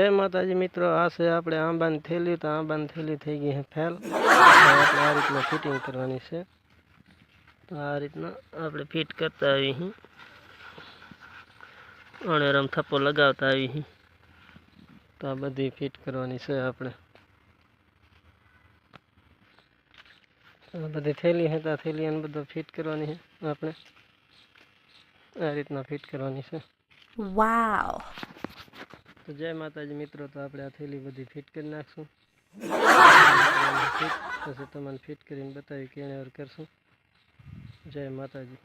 જય માતાજી મિત્રો આ છે આપણે આંબાની થેલી તો આંબાની થેલી થઈ ગઈ છે ફેલ આપણે આ રીતના ફિટિંગ કરવાની છે તો આ રીતના આપણે ફિટ કરતા આવી અહીં અણેરમ થપ્પો લગાવતા આવી અહીં તો આ બધી ફિટ કરવાની છે આપણે આ બધી થેલી છે તો આ થેલી અને બધું ફિટ કરવાની છે આપણે આ રીતના ફિટ કરવાની છે Wow. તો જય માતાજી મિત્રો તો આપણે આ થેલી બધી ફિટ કરી નાખશું ફિટ પછી તમને ફિટ કરીને બતાવી કેણે ઓર કરશું જય માતાજી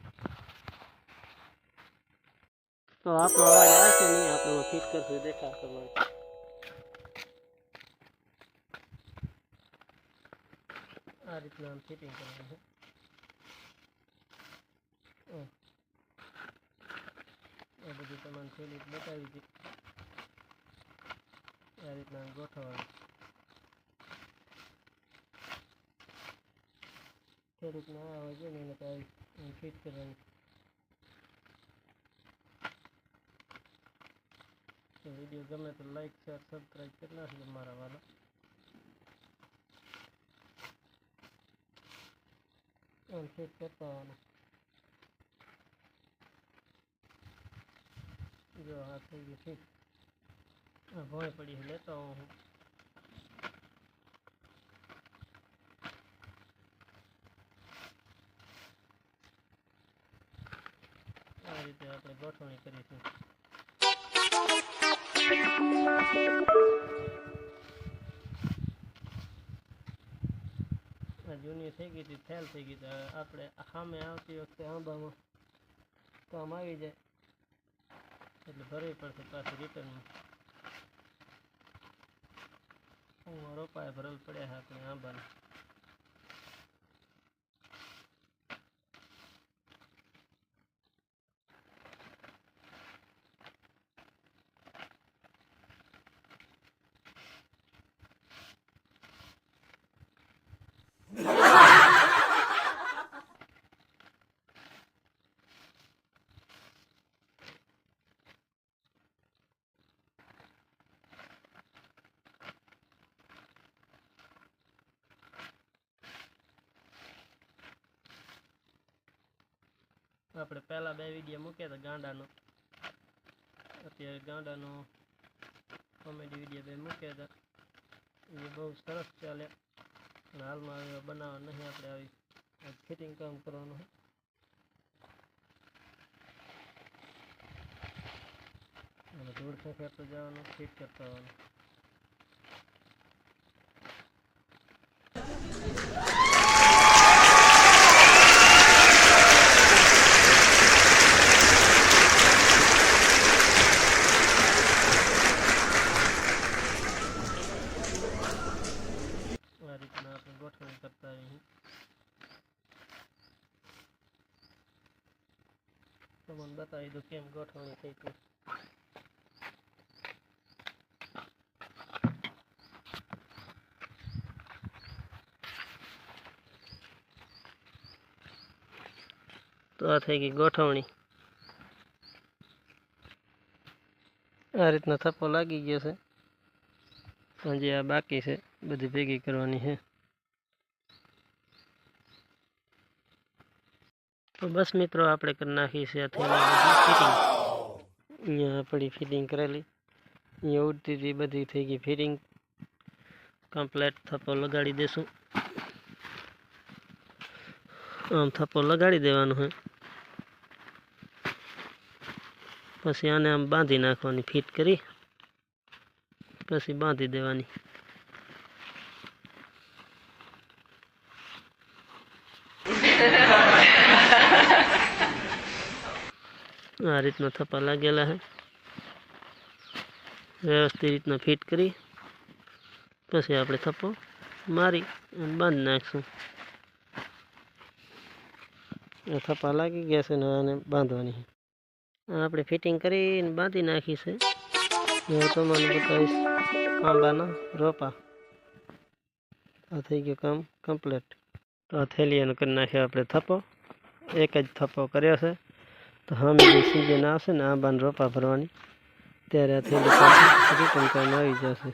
તો આપણો અવાજ આવશે નહીં આપણે ફિટ કરશું દેખાવ તમારે આ રીતના આમ ફિટિંગ કરવાનું છે હમ. એ બધું તમને થેલી બતાવી હતી öğretmen Gotor. Çocuklara aracı yönetmen Enfit Kırın. तो वीडियो गमे तो लाइक शेयर सब्सक्राइब करना है हमारा वाला और फिर करता वाला जो हाथ है ये ठीक ભોંય પડી લેતો આવું હું. આ રીતે આપણે ગોઠવણી કરીશું જૂની થઈ ગઈ હતી ફેલ થઈ ગઈ હતી. આપણે સામે આવતી વખતે આંબામાં કામ આવી જાય. એટલે ભરવી પડશે પાછી રિટર્નમાં હું પાય ભરેલ પડ્યા હા આપણે આંબાને આપણે પહેલાં બે વીડિયો મૂક્યા હતા ગાંડાનો. અત્યારે ગાંડાનો કોમેડી વીડિયો બે મૂક્યા હતા. એ બહુ સરસ ચાલે. અને હાલમાં બનાવવા નહીં આપણે આવી ફિટિંગ કામ કરવાનું અને ધૂળ ખખેરતો જવાનું ફિટ કરતા આવવાનું આ રીતના આપણે ગોઠવણી કરતા આવીએ તમને બતાવી દઉં કેમ ગોઠવણી થઈ હતી. તો આ થઈ ગઈ ગોઠવણી. આ રીતના થપ્પો લાગી ગયો છે. હજી આ બાકી છે. બધી ભેગી કરવાની છે. તો બસ મિત્રો આપણે કરી નાખી છે અહીંયા આપણી ફિટિંગ કરેલી. અહીંયા ઉડતી હતી, બધી થઈ ગઈ ફિટિંગ કમ્પ્લેટ થપ્પો લગાડી દેશું. આમ થપ્પો લગાડી દેવાનો છે પછી આને આમ બાંધી નાખવાની ફિટ કરી. પછી બાંધી દેવાની. આ રીતના થપ્પા લાગેલા છે વ્યવસ્થિત રીતના ફિટ કરી. પછી આપણે થપ્પો મારી અને બાંધી નાખશું. આ થપ્પા લાગી ગયા છે ને આને બાંધવાની આપણે ફિટિંગ કરીને બાંધી નાખી છે. હું તમને બતાવીશ કાંબાના રોપા. આ થઈ ગયું કામ કમ્પ્લીટ. તો આ થેલીઓનું કરી નાખ્યો આપણે થપ્પો. એક જ થપ્પો કર્યો છે. તો હમી જે સિઝન આવશે ને આંબાના રોપા ભરવાની ત્યારે આ થેલી પાછી રિટર્ન કામ આવી જશે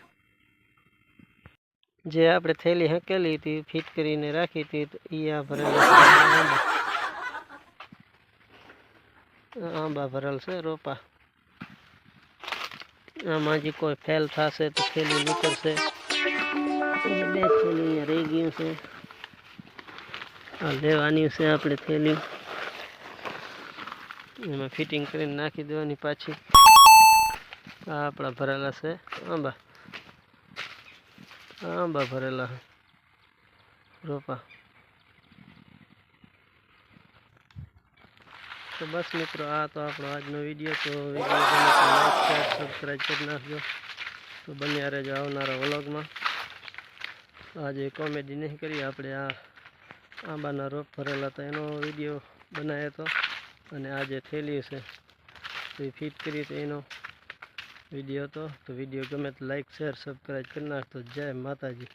જે આપણે થેલી હકેલી હતી ફિટ કરીને રાખી હતી તો એ આ ભરેલા છે આંબા આ આંબા ભરેલ છે રોપા આમાં હજી કોઈ ફેલ થશે તો થેલી નીકળશે હજી બે થેલી અહીંયા રહી ગયું છે આ લેવાની છે આપણે થેલી એમાં ફિટિંગ કરીને નાખી દેવાની પાછી. આ આપણા ભરેલા છે. આંબા. આંબા ભરેલા રોપા. તો બસ મિત્રો, આ તો આપણો આજનો વીડિયો તો વીડિયો સબસ્ક્રાઈબ કરી નાખજો. તો બન્યા રહેજો આવનારા વ્લોગમાં. આજે કોમેડી નહીં કરી આપણે આ આંબાના રોપ ભરેલા હતા. એનો વીડિયો બનાવ્યો હતો. અને આ જે થેલી છે, એ ફિટ કરી એનો વીડિયો હતો તો વીડિયો ગમે તો લાઈક શેર સબસ્ક્રાઈબ કરી નાખતો જય માતાજી.